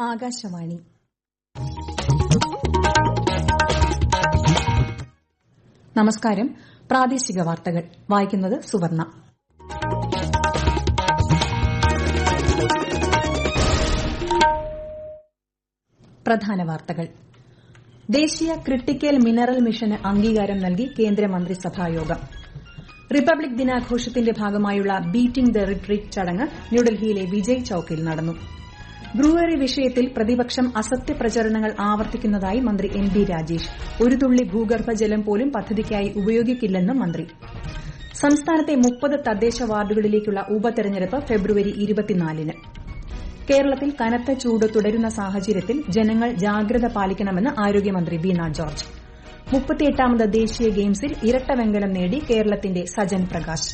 ആകാശവാണി. നമസ്കാരം. പ്രാദേശിക വാർത്തകൾ. വായിക്കുന്നത് സുവർണ. പ്രധാന വാർത്തകൾ. ദേശീയ ക്രിട്ടിക്കൽ മിനറൽ മിഷന് അംഗീകാരം നൽകി കേന്ദ്രമന്ത്രിസഭായോഗം. റിപ്പബ്ലിക് ദിനാഘോഷത്തിന്റെ ഭാഗമായുള്ള ബീറ്റിംഗ് ദ റിട്രീറ്റ് ചടങ്ങ് ന്യൂഡൽഹിയിലെ വിജയ് ചൌക്കിൽ നടന്നു. ബ്രൂവറി വിഷയത്തിൽ പ്രതിപക്ഷം അസത്യ പ്രചരണങ്ങൾ ആവർത്തിക്കുന്നതായി മന്ത്രി എം ബി രാജേഷ്. ഒരു തുള്ളി ഭൂഗർഭജലം പോലും പദ്ധതിക്കായി ഉപയോഗിക്കില്ലെന്നും മന്ത്രി. സംസ്ഥാനത്തെ മുപ്പത് തദ്ദേശ വാർഡുകളിലേക്കുള്ള ഉപതെരഞ്ഞെടുപ്പ് ഫെബ്രുവരി ഇരുപത്തിനാലിന്. കേരളത്തിൽ കനത്ത ചൂട് തുടരുന്ന സാഹചര്യത്തിൽ ജനങ്ങൾ ജാഗ്രത പാലിക്കണമെന്ന് ആരോഗ്യമന്ത്രി ബീന ജോർജ്. മുപ്പത്തിയെട്ടാമത് ദേശീയ ഗെയിംസിൽ ഇരട്ട വെങ്കലം നേടി കേരളത്തിന്റെ സജൻ പ്രകാശ്.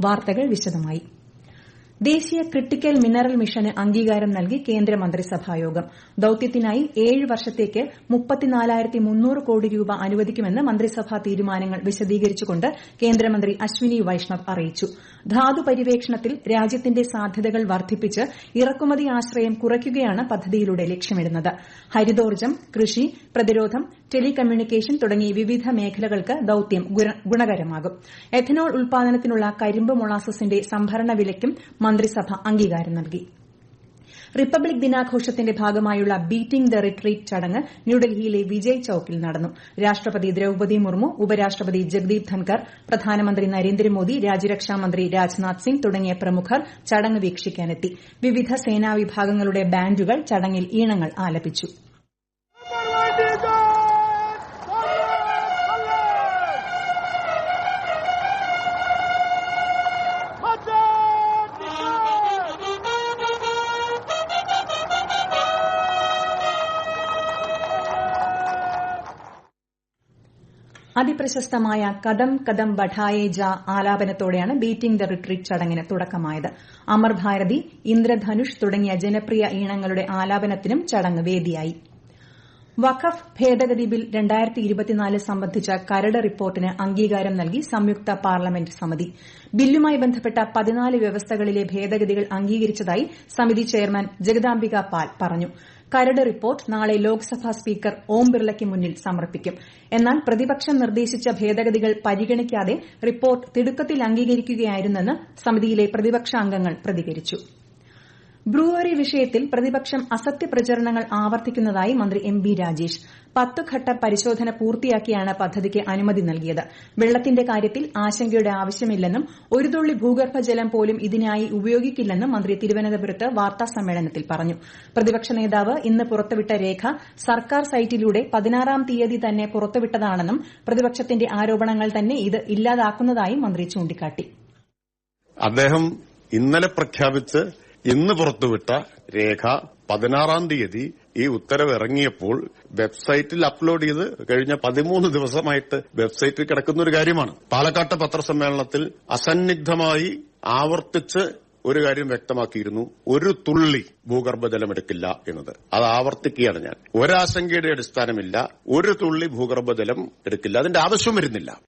വാർത്തകൾ വിശദമായി. ദേശീയ ക്രിട്ടിക്കൽ മിനറൽ മിഷന് അംഗീകാരം നൽകി കേന്ദ്രമന്ത്രിസഭായോഗം ദൌത്യത്തിനായി ഏഴ് വർഷത്തേക്ക് കോടി രൂപ അനുവദിക്കുമെന്ന് മന്ത്രിസഭാ തീരുമാനങ്ങൾ വിശദീകരിച്ചുകൊണ്ട് കേന്ദ്രമന്ത്രി അശ്വിനി വൈഷ്ണവ് അറിയിച്ചു. ധാതു പര്യവേക്ഷണത്തിൽ രാജ്യത്തിന്റെ സാധ്യതകൾ വർദ്ധിപ്പിച്ച് ഇറക്കുമതി ആശ്രയം കുറയ്ക്കുകയാണ് പദ്ധതിയിലൂടെ ലക്ഷ്യമിടുന്നത്. ഹരിതോർജം കൃഷി പ്രതിരോധം ടെലികമ്മ്യൂണിക്കേഷൻ തുടങ്ങി വിവിധ മേഖലകൾക്ക് ദൌത്യം ഗുണകരമാകും. എഥനോൾ ഉൽപാദനത്തിനുള്ള കരിമ്പ് മൊളാസസിന്റെ സംഭരണ വിലയ്ക്കും മന്ത്രിസഭ അംഗീകാരം നൽകി. റിപ്പബ്ലിക് ദിനാഘോഷത്തിന്റെ ഭാഗമായുള്ള ബീറ്റിംഗ് ദ റിട്രീറ്റ് ചടങ്ങ് ന്യൂഡൽഹിയിലെ വിജയ് ചൌക്കിൽ നടന്നു. രാഷ്ട്രപതി ദ്രൌപതി മുർമു ഉപരാഷ്ട്രപതി ജഗ്ദീപ് ധൻകർ പ്രധാനമന്ത്രി നരേന്ദ്രമോദി രാജ്യരക്ഷാമന്ത്രി രാജ്നാഥ് സിംഗ് തുടങ്ങിയ പ്രമുഖർ ചടങ്ങ് വീക്ഷിക്കാനെത്തി. വിവിധ സേനാ വിഭാഗങ്ങളുടെ ബാൻഡുകൾ ചടങ്ങിൽ ഈണങ്ങൾ ആലപിച്ചു. അതിപ്രശസ്തമായ കദം കദം ബഠായേ ജാ ആലാപനത്തോടെയാണ് ബീറ്റിംഗ് ദ റിട്രീറ്റ് ചടങ്ങിന് തുടക്കമായത്. അമർ ഭാരതി ഇന്ദ്രധനുഷ് തുടങ്ങിയ ജനപ്രിയ ഈണങ്ങളുടെ ആലാപനത്തിനും ചടങ്ങ് വേദിയായി. വഖഫ് ഭേദഗതി ബിൽ സംബന്ധിച്ച കരട് റിപ്പോർട്ടിന് അംഗീകാരം നൽകി സംയുക്ത പാർലമെന്റ് സമിതി. ബില്ലുമായി ബന്ധപ്പെട്ട പതിനാല് വ്യവസ്ഥകളിലെ ഭേദഗതികൾ അംഗീകരിച്ചതായി സമിതി ചെയർമാൻ ജഗദാംബിക പാൽ പറഞ്ഞു. കരട് റിപ്പോർട്ട് നാളെ ലോക്സഭാ സ്പീക്കർ ഓം ബിർളയ്ക്ക് മുന്നിൽ സമർപ്പിക്കും. എന്നാൽ പ്രതിപക്ഷം നിർദ്ദേശിച്ച ഭേദഗതികൾ പരിഗണിക്കാതെ റിപ്പോർട്ട് തിടുക്കത്തിൽ അംഗീകരിക്കുകയായിരുന്നെന്ന് സമിതിയിലെ പ്രതിപക്ഷാംഗങ്ങൾ പ്രതികരിച്ചു. ബ്രൂവറി വിഷയത്തിൽ പ്രതിപക്ഷം അസത്യ പ്രചരണങ്ങൾ ആവർത്തിക്കുന്നതായി മന്ത്രി എം ബി രാജേഷ്. പത്തുഘട്ട പരിശോധന പൂർത്തിയാക്കിയാണ് പദ്ധതിക്ക് അനുമതി നൽകിയത്. വെള്ളത്തിന്റെ കാര്യത്തിൽ ആശങ്കയുടെ ആവശ്യമില്ലെന്നും ഒരു തുള്ളി ഭൂഗർഭജലം പോലും ഇതിനായി ഉപയോഗിക്കില്ലെന്നും മന്ത്രി തിരുവനന്തപുരത്ത് വാർത്താസമ്മേളനത്തിൽ പറഞ്ഞു. പ്രതിപക്ഷ നേതാവ് ഇന്ന് പുറത്തുവിട്ട രേഖ സർക്കാർ സൈറ്റിലൂടെ പതിനാറാം തീയതി തന്നെ പുറത്തുവിട്ടതാണെന്നും പ്രതിപക്ഷത്തിന്റെ ആരോപണങ്ങൾ തന്നെ ഇത് ഇല്ലാതാക്കുന്നതായും മന്ത്രി ചൂണ്ടിക്കാട്ടി. അദ്ദേഹം ഇന്നലെ പ്രഖ്യാപിച്ച് ഇന്ന് പുറത്തുവിട്ട രേഖ പതിനാറാം തീയതി ഈ ഉത്തരവ് ഇറങ്ങിയപ്പോൾ വെബ്സൈറ്റിൽ അപ്ലോഡ് ചെയ്ത് കഴിഞ്ഞ പതിമൂന്ന് ദിവസമായിട്ട് വെബ്സൈറ്റിൽ കിടക്കുന്ന ഒരു കാര്യമാണ്. പാലക്കാട്ട് പത്രസമ്മേളനത്തിൽ അസന്നിഗ്ധമായി ആവർത്തിച്ച് ഒരു കാര്യം വ്യക്തമാക്കിയിരുന്നു. ഒരു തുള്ളി ഭൂഗർഭജലമെടുക്കില്ല എന്നത്. അത് ആവർത്തിക്കുകയാണ് ഞാൻ. ഒരാശങ്കയുടെ അടിസ്ഥാനമില്ല. ഒരു തുള്ളി ഭൂഗർഭജലം എടുക്കില്ല. അതിന്റെ ആവശ്യം വരുന്നില്ല.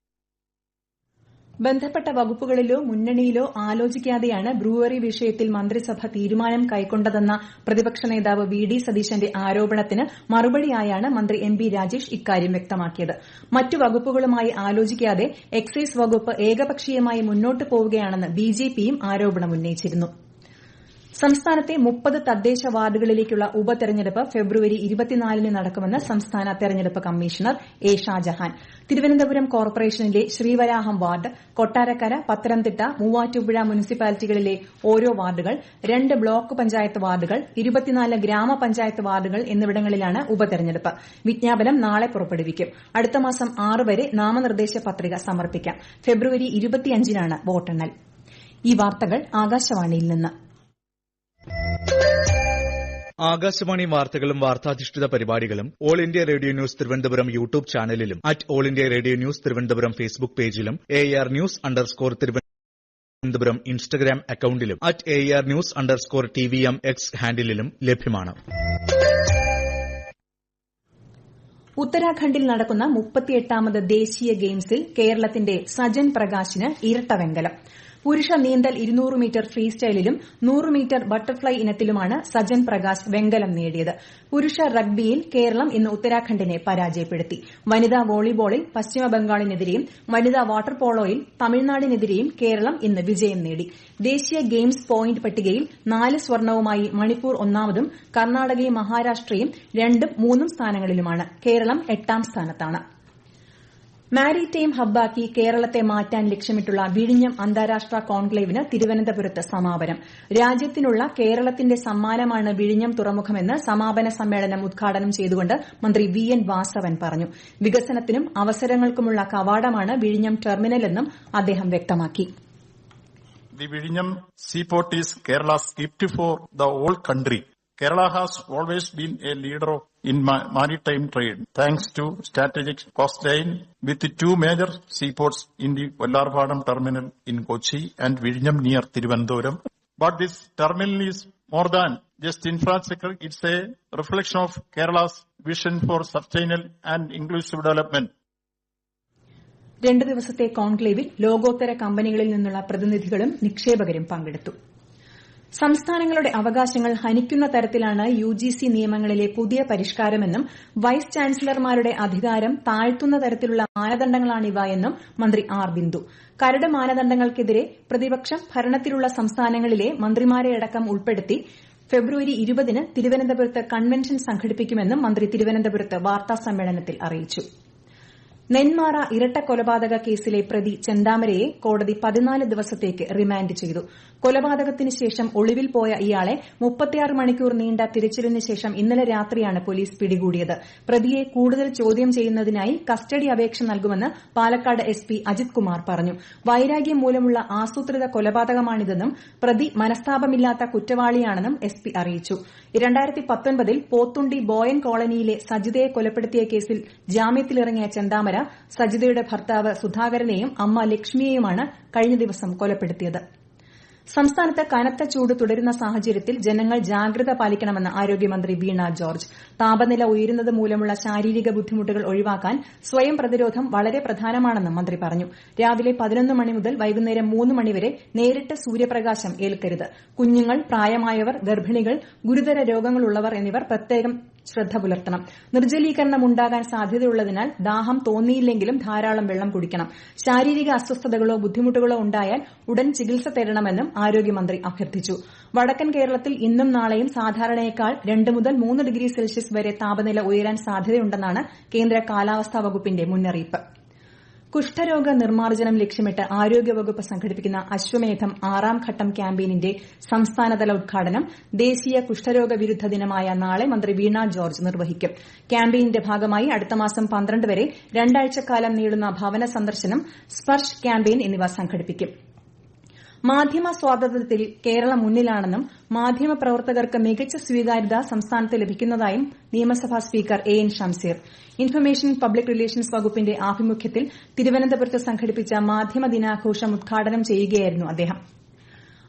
ബന്ധപ്പെട്ട വകുപ്പുകളിലോ മുന്നണിയിലോ ആലോചിക്കാതെയാണ് ബ്രൂവറി വിഷയത്തിൽ മന്ത്രിസഭ തീരുമാനം കൈക്കൊണ്ടതെന്ന പ്രതിപക്ഷ നേതാവ് വി ഡി സതീശന്റെ ആരോപണത്തിന് മറുപടിയായാണ് മന്ത്രി എം ബി രാജേഷ് ഇക്കാര്യം വ്യക്തമാക്കിയത്. മറ്റു വകുപ്പുകളുമായി ആലോചിക്കാതെ എക്സൈസ് വകുപ്പ് ഏകപക്ഷീയമായി മുന്നോട്ട് പോവുകയാണെന്ന് ബിജെപിയും ആരോപണമുന്നയിച്ചിരുന്നു. സംസ്ഥാനത്തെ മുപ്പത് തദ്ദേശ വാർഡുകളിലേക്കുള്ള ഉപതെരഞ്ഞെടുപ്പ് ഫെബ്രുവരി ഇരുപത്തിനാലിന് നടക്കുമെന്ന് സംസ്ഥാന തെരഞ്ഞെടുപ്പ് കമ്മീഷണർ എ ഷാജഹാൻ. തിരുവനന്തപുരം കോർപ്പറേഷനിലെ ശ്രീവരാഹം വാർഡ് കൊട്ടാരക്കര പത്തനംതിട്ട മൂവാറ്റുപുഴ മുനിസിപ്പാലിറ്റികളിലെ ഓരോ വാർഡുകൾ രണ്ട് ബ്ലോക്ക് പഞ്ചായത്ത് വാർഡുകൾ ഇരുപത്തിനാല് ഗ്രാമപഞ്ചായത്ത് വാർഡുകൾ എന്നിവിടങ്ങളിലാണ് ഉപതെരഞ്ഞെടുപ്പ്. വിജ്ഞാപനം നാളെ പുറപ്പെടുവിക്കും. അടുത്ത മാസം ആറ് വരെ നാമനിർദ്ദേശ പത്രിക സമർപ്പിക്കാം. ഫെബ്രുവരി ഇരുപത്തിയഞ്ചിനാണ് വോട്ടെണ്ണൽ. ഈ വാർത്തകൾ ആകാശവാണിയിൽ നിന്ന്. ആകാശവാണി വാർത്തകളും വാർത്താധിഷ്ഠിത പരിപാടികളും All India Radio news Thiruvananthapuram YouTube ചാനലിലും at All India Radio news Thiruvananthapuram Facebook പേജിലും A R news underscore Thiruvananthapuram Instagram അക്കൌണ്ടിലും at A R news underscore T V M X ഹാൻഡിലും ലഭ്യമാണ്. ഉത്തരാഖണ്ഡിൽ നടക്കുന്ന മുപ്പത്തിയെട്ടാമത് ദേശീയ ഗെയിംസിൽ കേരളത്തിന്റെ സജൻ പ്രകാശിന് ഇരട്ട വെങ്കലം. പുരുഷ നീന്തൽ ഇരുന്നൂറ് മീറ്റർ ഫ്രീ സ്റ്റൈലിലും നൂറ് മീറ്റർ ബട്ടർഫ്ലൈ ഇനത്തിലുമാണ് സജൻ പ്രകാശ് വെങ്കലം നേടിയത്. പുരുഷ റഗ്ബിയിൽ കേരളം ഇന്ന് ഉത്തരാഖണ്ഡിനെ പരാജയപ്പെടുത്തി. വനിതാ വോളിബോളിൽ പശ്ചിമബംഗാളിനെതിരെയും വനിതാ വാട്ടർ പോളോയിൽ തമിഴ്നാടിനെതിരെയും കേരളം ഇന്ന് വിജയം നേടി. ദേശീയ ഗെയിംസ് പോയിന്റ് പട്ടികയിൽ നാല് സ്വർണവുമായി മണിപ്പൂർ ഒന്നാമതും കർണാടകയും മഹാരാഷ്ട്രയും രണ്ടും മൂന്നും സ്ഥാനങ്ങളിലുമാണ്. കേരളം എട്ടാം സ്ഥാനത്താണ്. മാരിടൈം ഹബ്ബാക്കി കേരളത്തെ മാറ്റാൻ ലക്ഷ്യമിട്ടുള്ള വിഴിഞ്ഞം അന്താരാഷ്ട്ര കോൺക്ലേവിന് തിരുവനന്തപുരത്ത് സമാപനം രാജ്യത്തിനുള്ള കേരളത്തിന്റെ സമ്മാനമാണ് വിഴിഞ്ഞം തുറമുഖമെന്ന് സമാപന സമ്മേളനം ഉദ്ഘാടനം ചെയ്തുകൊണ്ട് മന്ത്രി വി എൻ വാസവൻ പറഞ്ഞു വികസനത്തിനും അവസരങ്ങൾക്കുമുള്ള കവാടമാണ് വിഴിഞ്ഞം ടെർമിനലെന്നും അദ്ദേഹം വ്യക്തമാക്കി The Vizhinjam seaport is Kerala's gift for the whole. Kerala has always been a leader in maritime trade thanks to strategic coastline with two major seaports in the Vallarpadam terminal in Kochi and Vizhinjam near Thiruvananthapuram. But this terminal is more than just infrastructure. It's a reflection of Kerala's vision for sustainable and inclusive development. രണ്ട് ദിവസത്തെ കോൺക്ലേവിൽ ലോകോത്തര കമ്പനികളിൽ നിന്നുള്ള പ്രതിനിധികളും നിക്ഷേപകരും പങ്കെടുത്തു സംസ്ഥാനങ്ങളുടെ അവകാശങ്ങൾ ഹനിക്കുന്ന തരത്തിലാണ് യുജിസി നിയമങ്ങളിലെ പുതിയ പരിഷ്കാരമെന്നും വൈസ് ചാൻസലർമാരുടെ അധികാരം താഴ്ത്തുന്ന തരത്തിലുള്ള മാനദണ്ഡങ്ങളാണിവ എന്നും മന്ത്രി ആർ ബിന്ദു. കരട് മാനദണ്ഡങ്ങൾക്കെതിരെ പ്രതിപക്ഷം ഭരണത്തിലുള്ള സംസ്ഥാനങ്ങളിലെ മന്ത്രിമാരെയടക്കം ഉൾപ്പെടുത്തി ഫെബ്രുവരി ഇരുപതിന് തിരുവനന്തപുരത്ത് കൺവെൻഷൻ സംഘടിപ്പിക്കുമെന്നും മന്ത്രി തിരുവനന്തപുരത്ത് വാർത്താസമ്മേളനത്തിൽ അറിയിച്ചു. നെന്മാറ ഇരട്ട കൊലപാതക കേസിലെ പ്രതി ചെന്താമരയെ കോടതി പതിനാല് ദിവസത്തേക്ക് റിമാൻഡ് ചെയ്തു. കൊലപാതകത്തിന് ശേഷം ഒളിവിൽ പോയ ഇയാളെ മണിക്കൂർ നീണ്ട തിരച്ചിലിന് ശേഷം ഇന്നലെ രാത്രിയാണ് പോലീസ് പിടികൂടിയത്. പ്രതിയെ കൂടുതൽ ചോദ്യം ചെയ്യുന്നതിനായി കസ്റ്റഡി അപേക്ഷ നൽകുമെന്ന് പാലക്കാട് എസ് പി അജിത് കുമാർ പറഞ്ഞു. വൈരാഗ്യം മൂലമുള്ള ആസൂത്രിത കൊലപാതകമാണിതെന്നും പ്രതി മനസ്താപമില്ലാത്ത കുറ്റവാളിയാണെന്നും എസ് പി അറിയിച്ചു. ൽ പോത്തുണ്ടി ബോയൻ കോളനിയിലെ സജിതയെ കൊലപ്പെടുത്തിയ കേസിൽ ജാമ്യത്തിലിറങ്ങിയ ചെന്താമര സജിതയുടെ ഭർത്താവ് സുധാകരനെയും അമ്മ ലക്ഷ്മിയെയുമാണ് കഴിഞ്ഞ ദിവസം കൊലപ്പെടുത്തിയത്. സംസ്ഥാനത്ത് കനത്ത ചൂട് തുടരുന്ന സാഹചര്യത്തിൽ ജനങ്ങൾ ജാഗ്രത പാലിക്കണമെന്ന് ആരോഗ്യമന്ത്രി വീണ ജോർജ്. താപനില ഉയരുന്നത് മൂലമുള്ള ശാരീരിക ബുദ്ധിമുട്ടുകൾ ഒഴിവാക്കാൻ സ്വയം പ്രതിരോധം വളരെ പ്രധാനമാണെന്നും മന്ത്രി പറഞ്ഞു. രാവിലെ പതിനൊന്ന് മണി മുതൽ വൈകുന്നേരം മൂന്ന് മണിവരെ നേരിട്ട് സൂര്യപ്രകാശം ഏൽക്കരുത്. കുഞ്ഞുങ്ങൾ പ്രായമായവർ ഗർഭിണികൾ ഗുരുതര രോഗങ്ങളുള്ളവർ എന്നിവർ പ്രത്യേകം ശ്രദ്ധ പുലർത്തണം. നിർജലീകരണം ഉണ്ടാകാൻ സാധ്യതയുള്ളതിനാൽ ദാഹം തോന്നിയില്ലെങ്കിലും ധാരാളം വെള്ളം കുടിക്കണം. ശാരീരിക അസ്വസ്ഥതകളോ ബുദ്ധിമുട്ടുകളോ ഉണ്ടായാൽ ഉടൻ ചികിത്സ തേടണമെന്നും ആരോഗ്യമന്ത്രി അഭ്യർത്ഥിച്ചു. വടക്കൻ കേരളത്തിൽ ഇന്നും നാളെയും സാധാരണയേക്കാൾ രണ്ട് മുതൽ മൂന്ന് ഡിഗ്രി സെൽഷ്യസ് വരെ താപനില ഉയരാൻ സാധ്യതയുണ്ടെന്നാണ് കേന്ദ്ര കാലാവസ്ഥാ വകുപ്പിന്റെ മുന്നറിയിപ്പ്. കുഷ്ഠരോഗ നിർമ്മാർജനം ലക്ഷ്യമിട്ട് ആരോഗ്യവകുപ്പ് സംഘടിപ്പിക്കുന്ന അശ്വമേധം ആറാം ഘട്ടം ക്യാമ്പയിനിന്റെ സംസ്ഥാനതല ഉദ്ഘാടനം ദേശീയ കുഷ്ഠരോഗ വിരുദ്ധ ദിനമായ നാളെ മന്ത്രി വീണ ജോർജ് നിർവഹിക്കും. ക്യാമ്പയിനിന്റെ ഭാഗമായി അടുത്ത മാസം പന്ത്രണ്ട് വരെ രണ്ടാഴ്ചക്കാലം നീളുന്ന ഭവന സന്ദർശനം സ്പർശ് ക്യാമ്പയിൻ എന്നിവ സംഘടിപ്പിക്കും. മാധ്യമ സ്വാതന്ത്ര്യത്തിൽ കേരളം മുന്നിലാണെന്നും മാധ്യമ പ്രവർത്തകർക്ക് മികച്ച സ്വീകാര്യത സംസ്ഥാനത്ത് ലഭിക്കുന്നതായും നിയമസഭാ speaker A N Shamseer. Information public relations വകുപ്പിന്റെ ആഭിമുഖ്യത്തിൽ തിരുവനന്തപുരത്ത് സംഘടിപ്പിച്ച മാധ്യമ ദിനാഘോഷം ഉദ്ഘാടനം ചെയ്യുകയായിരുന്നു അദ്ദേഹം.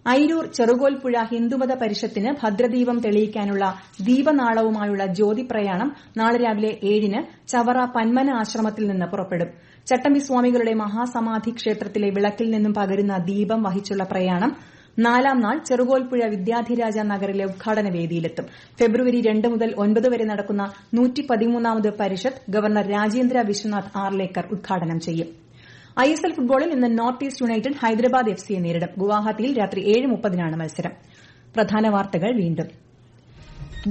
അയിരൂർ ചെറുകോൽപ്പുഴ ഹിന്ദുമത പരിഷത്തിന് ഭദ്രദീപം തെളിയിക്കാനുള്ള ദീപനാളവുമായുള്ള ജ്യോതിപ്രയാണം നാളെ രാവിലെ ഏഴിന് ചവറ പന്മന ആശ്രമത്തിൽ നിന്ന് പുറപ്പെടും. ചട്ടമ്പി സ്വാമികളുടെ മഹാസമാധി ക്ഷേത്രത്തിലെ വിളക്കിൽ നിന്നും പകരുന്ന ദീപം വഹിച്ചുള്ള പ്രയാണം നാലാം നാൾ ചെറുകോൽപ്പുഴ വിദ്യാധിരാജ നഗറിലെ ഉദ്ഘാടന വേദിയിലെത്തും. ഫെബ്രുവരി രണ്ട് മുതൽ ഒൻപത് വരെ നടക്കുന്ന പരിഷത്ത് ഗവർണർ രാജേന്ദ്ര വിശ്വനാഥ് ആർലേക്കർ ഉദ്ഘാടനം ചെയ്യും. ഐഎസ്എൽ ഫുട്ബോളിൽ ഇന്ന് North East United Hyderabad F സിയെ നേരിടും. ഗുവാഹത്തിയിൽ രാത്രി ഏഴ് മുപ്പതിനാണ് മത്സരം.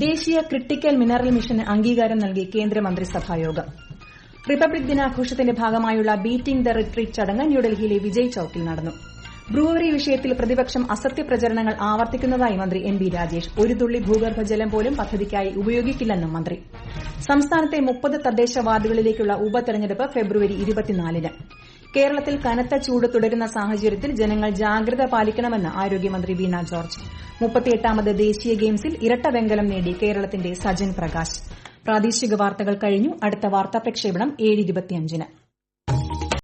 ദേശീയ ക്രിട്ടിക്കൽ മിനറൽ മിഷന് അംഗീകാരം നൽകി കേന്ദ്രമന്ത്രിസഭായോഗം റിപ്പബ്ലിക് ദിനാഘോഷത്തിന്റെ ഭാഗമായുള്ള ബീറ്റിംഗ് ദ റിട്രീറ്റ് ചടങ്ങ് ന്യൂഡൽഹിയിലെ വിജയ് ചൌക്കിൽ നടന്നു. ബ്രൂവറി വിഷയത്തിൽ പ്രതിപക്ഷം അസത്യ പ്രചരണങ്ങൾ ആവർത്തിക്കുന്നതായി മന്ത്രി എം ബി രാജേഷ്. ഒരു തുള്ളി ഭൂഗർഭജലം പോലും പദ്ധതിക്കായി ഉപയോഗിക്കില്ലെന്നും മന്ത്രി. സംസ്ഥാനത്തെ മുപ്പത് തദ്ദേശ വാർഡുകളിലേക്കുള്ള ഉപതെരഞ്ഞെടുപ്പ് ഫെബ്രുവരി ഇരുപത്തിനാലിന്. കേരളത്തിൽ കനത്ത ചൂട് തുടരുന്ന സാഹചര്യത്തിൽ ജനങ്ങൾ ജാഗ്രത പാലിക്കണമെന്ന് ആരോഗ്യമന്ത്രി വീണ ജോർജ്. മുപ്പത്തിയെട്ടാമത് ദേശീയ ഗെയിംസിൽ ഇരട്ട വെങ്കലം നേടി കേരളത്തിന്റെ സജൻ പ്രകാശ്. പ്രാദേശിക വാർത്തകൾ കഴിഞ്ഞു. അടുത്ത വാർത്താ പ്രക്ഷേപണം ഏഴ് ഇരുപത്തിയഞ്ചിന്